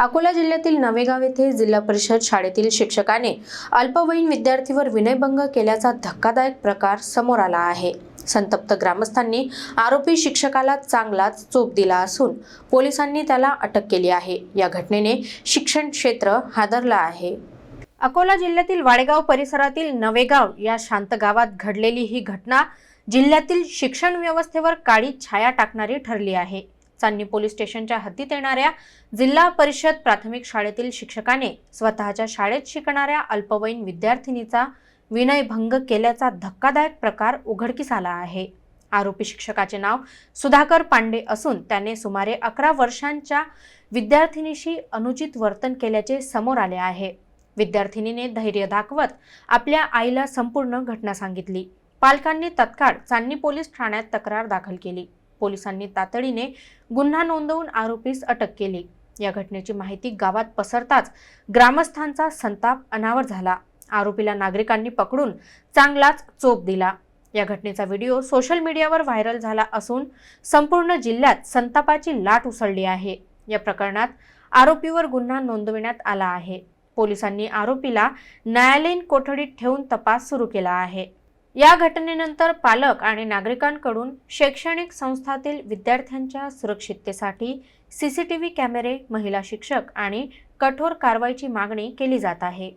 अकोला जिल्ह्यातील नवेगाव येथे जिल्हा परिषद शाळेतील शिक्षकाने अल्पवयीन विद्यार्थीवर विनयभंग केल्याचा धक्कादायक प्रकार समोर आला आहे. संतप्त ग्रामस्थांनी आरोपी शिक्षकाला चांगलाच चोप दिला असून पोलिसांनी त्याला अटक केली आहे. या घटनेने शिक्षण क्षेत्र हादरलं आहे. अकोला जिल्ह्यातील वाडेगाव परिसरातील नवेगाव या शांत गावात घडलेली ही घटना जिल्ह्यातील शिक्षण व्यवस्थेवर काळी छाया टाकणारी ठरली आहे. चांदणी पोलीस स्टेशनच्या हद्दीत येणाऱ्या जिल्हा परिषद प्राथमिक शाळेतील शिक्षकाने स्वतःच्या शाळेत शिकणाऱ्या अल्पवयीन विद्यार्थिनीचा विनयभंग केल्याचा धक्कादायक प्रकार उघडकीस आला आहे. आरोपी शिक्षकाचे नाव सुधाकर पांडे असून त्याने सुमारे अकरा वर्षांच्या विद्यार्थिनीशी अनुचित वर्तन केल्याचे समोर आले आहे. विद्यार्थिनीने धैर्य दाखवत आपल्या आईला संपूर्ण घटना सांगितली. पालकांनी तत्काळ चांदणी पोलीस ठाण्यात तक्रार दाखल केली. पोलिसांनी तातडीने गुन्हा नोंदवून आरोपीस अटक केली. या घटनेची माहिती गावात पसरताच ग्रामस्थांचा संताप अनावर झाला. आरोपीला नागरिकांनी पकडून चांगलाच चोप दिला. या घटनेचा व्हिडिओ सोशल मीडियावर व्हायरल झाला असून संपूर्ण जिल्ह्यात संतापाची लाट उसळली आहे. या प्रकरणात आरोपीवर गुन्हा नोंदविण्यात आला आहे. पोलिसांनी आरोपीला न्यायालयीन कोठडीत ठेवून तपास सुरू केला आहे. या घटनेनंतर पालक आणि नागरिकांकडून शैक्षणिक संस्थातील विद्यार्थ्यांच्या सुरक्षिततेसाठी सीसीटीव्ही कॅमेरे महिला शिक्षक आणि कठोर कारवाईची मागणी केली जात आहे.